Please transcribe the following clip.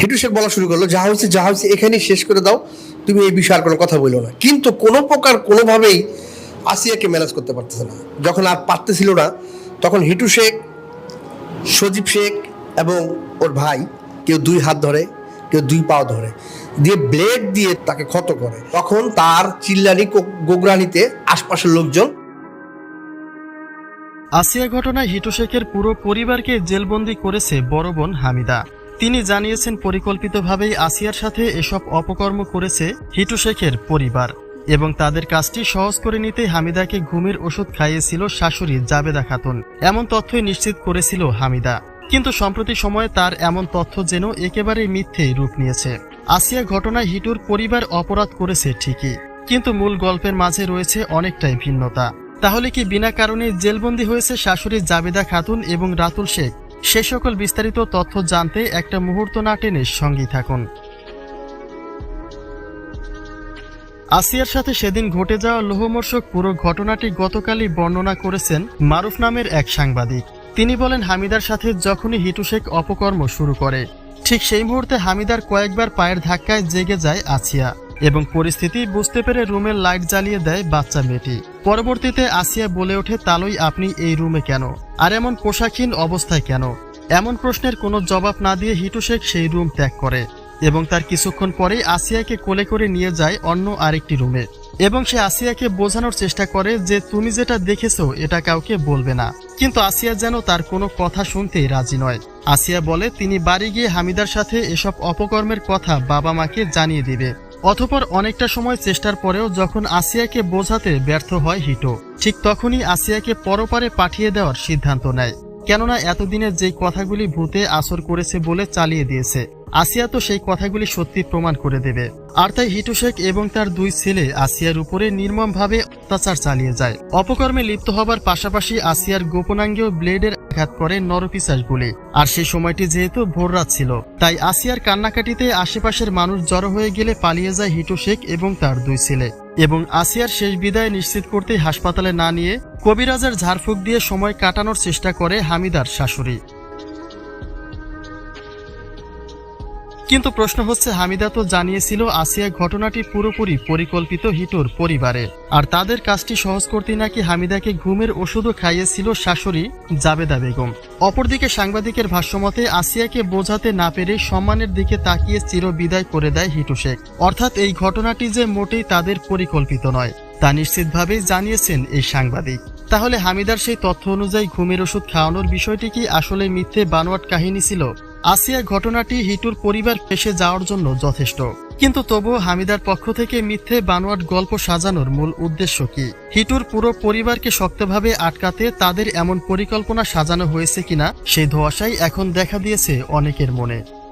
হিটু শেখ বলা শুরু করল, যা হয়েছে যা হয়েছে, এখানেই শেষ করে দাও। তুমি এই বিষয়ে আর কোনো কথা বলল না। কিন্তু কোনো প্রকার, কোনোভাবেই আসিয়াকে ম্যানেজ করতে পারতেছে না। যখন আর পারতেছিল না, তখন হিটু শেখ, সজীব শেখ এবং ওর ভাই, কেউ দুই হাত ধরে, কেউ দুই পাও ধরে, দিয়ে ব্লেড দিয়ে তাকে ক্ষত করে। তখন তার চিল্লানি গোগরানিতে আশপাশের লোকজন আসিয়া ঘটনায় হিটু শেখের পুরো পরিবারকে জেলবন্দি করেছে বড় বোন হামিদা। তিনি জানিয়েছেন, পরিকল্পিতভাবেই আসিয়ার সাথে এসব অপকর্ম করেছে হিটু শেখের পরিবার এবং তাদের কাজটি সহজ করে নিতে হামিদাকে ঘুমের ওষুধ খাইয়েছিল শাশুড়ি জাবেদা খাতুন। এমন তথ্যই নিশ্চিত করেছিল হামিদা। কিন্তু সম্প্রতি সময়ে তার এমন তথ্য যেন একেবারেই মিথ্যে রূপ নিয়েছে। আসিয়া ঘটনায় হিটুর পরিবার অপরাধ করেছে ঠিকই, কিন্তু মূল গল্পের মাঝে রয়েছে অনেকটাই ভিন্নতা। তাহলে কি বিনা কারণে জেলবন্দি হয়েছে শাশুড়ি জাবেদা খাতুন এবং রাতুল শেখ? সে সকল বিস্তারিত তথ্য জানতে একটা মুহূর্ত না টেনে সঙ্গী থাকুন। আসিয়ার সাথে সেদিন ঘটে যাওয়া লোহমর্ষক পুরো ঘটনাটি গতকালই বর্ণনা করেছেন মারুফ নামের এক সাংবাদিক। তিনি বলেন, হামিদার সাথে যখনই হিটু শেখ অপকর্ম শুরু করে, ঠিক সেই মুহূর্তে হামিদার কয়েকবার পায়ের ধাক্কায় জেগে যায় আসিয়া এবং পরিস্থিতি বুঝতে পেরে রুমের লাইট জ্বালিয়ে দেয় বাচ্চা মেয়েটি। পরবর্তীতে আসিয়া বলে ওঠে, তালই আপনি এই রুমে কেন? আর এমন পোশাকহীন অবস্থায় কেন? এমন প্রশ্নের কোনো জবাব না দিয়ে হিটু শেখ সেই রুম ত্যাগ করে এবং তার কিছুক্ষণ পরেই আসিয়াকে কোলে করে নিয়ে যায় অন্য আরেকটি রুমে। এবং সে আসিয়াকে বোঝানোর চেষ্টা করে যে, তুমি যেটা দেখেছ, এটা কাউকে বলবে না। কিন্তু আসিয়া যেন তার কোনো কথা শুনতেই রাজি নয়। আসিয়া বলে, তিনি বাড়ি গিয়ে হামিদার সাথে এসব অপকর্মের কথা বাবা মাকে জানিয়ে দিবে। অতপর অনেকটা সময় চেষ্টার পরেও যখন আসিয়াকে বোঝাতে ব্যর্থ হয় হিটো, ঠিক তখনই আসিয়াকে পরপারে পাঠিয়ে দেওয়ার সিদ্ধান্ত নেয়। কেননা এতদিনের যেই কথাগুলি ভূতে আসর করেছে বলে চালিয়ে দিয়েছে, আসিয়া তো সেই কথাগুলি সত্যি প্রমাণ করে দেবে। আর তাই হিটু শেখ এবং তার দুই ছেলে আসিয়ার উপরে নির্মমভাবে অত্যাচার চালিয়ে যায়। অপকর্মে লিপ্ত হবার পাশাপাশি আসিয়ার গোপনাঙ্গেও ব্লেডের আঘাত করে নরপিসাসগুলি আর সেই সময়টি যেহেতু ভোররাত ছিল, তাই আসিয়ার কান্নাকাটিতে আশেপাশের মানুষ জড়ো হয়ে গেলে পালিয়ে যায় হিটু শেখ এবং তার দুই ছেলে। এবং আসিয়ার শেষ বিদায় নিশ্চিত করতে হাসপাতালে না নিয়ে কবিরাজের ঝাড়ফুঁক দিয়ে সময় কাটানোর চেষ্টা করে হামিদার শাশুড়ি। কিন্তু প্রশ্ন হচ্ছে, হামিদা তো জানিয়েছিল, আসিয়া ঘটনাটি পুরোপুরি পরিকল্পিত হিটুর পরিবারে। আর তাদের কাজটি সহজ করতে নাকি হামিদাকে ঘুমের ওষুধও খাইয়েছিল শাশুড়ি জাবেদা বেগম। অপরদিকে সাংবাদিকের ভাষ্যমতে, আসিয়াকে বোঝাতে না পেরে সম্মানের দিকে তাকিয়ে চির বিদায় করে দেয় হিটু শেখ। অর্থাৎ এই ঘটনাটি যে মোটেই তাদের পরিকল্পিত নয়, তা নিশ্চিতভাবেই জানিয়েছেন এই সাংবাদিক। তাহলে হামিদার সেই তথ্য অনুযায়ী ঘুমের ওষুধ খাওয়ানোর বিষয়টি কি আসলে মিথ্যে বানোয়াট কাহিনী ছিল? আসিয়া ঘটনাটি হিটুর পরিবার ফেসে যাওয়ার জন্য যথেষ্ট। কিন্তু তবুও হামিদার পক্ষ থেকে মিথ্যে বানোয়াট গল্প সাজানোর মূল উদ্দেশ্য কি? হিটুর পুরো পরিবারকে শক্তভাবে আটকাতে তাদের এমন পরিকল্পনা সাজানো হয়েছে কিনা সেই ধোয়াশাই এখন দেখা দিয়েছে অনেকের মনে।